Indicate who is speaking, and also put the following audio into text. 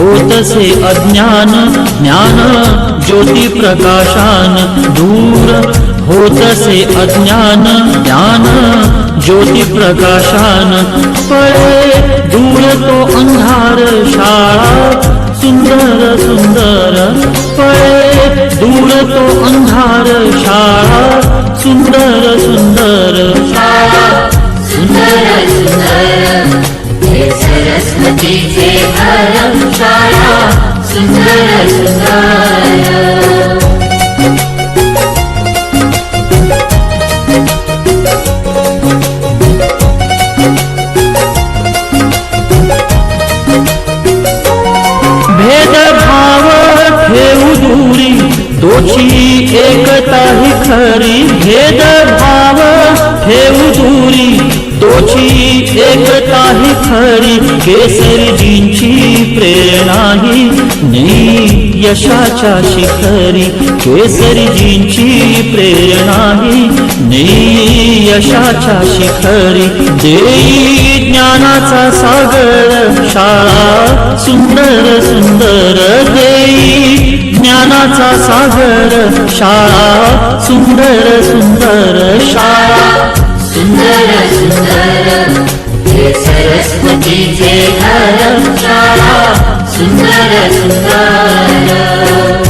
Speaker 1: होतसे अज्ञान ज्ञान ज्योती प्रकाशान दूर। होतसे अज्ञान ज्ञान ज्योती प्रकाशान सरस्वतीचे घर शाळा सुंदर सुंदर दोची एकता ही खरी। भेदभाव ठेवू दूरी दोची एकता ही खरी। केसरजींची प्रेरणा ही यशाच्या शिखरी. केसरजींची प्रेरणा ही नेई यशाच्या शिखरी. देई ज्ञानाचा सागर शाळा सुंदर सुंदर. देई ज्ञानाचा सागर शाळा सुंदर सुंदर. शाळा सुंदर सुंदर. जय सरस्वती जय धर्मशाला सुन्दर सुन्दर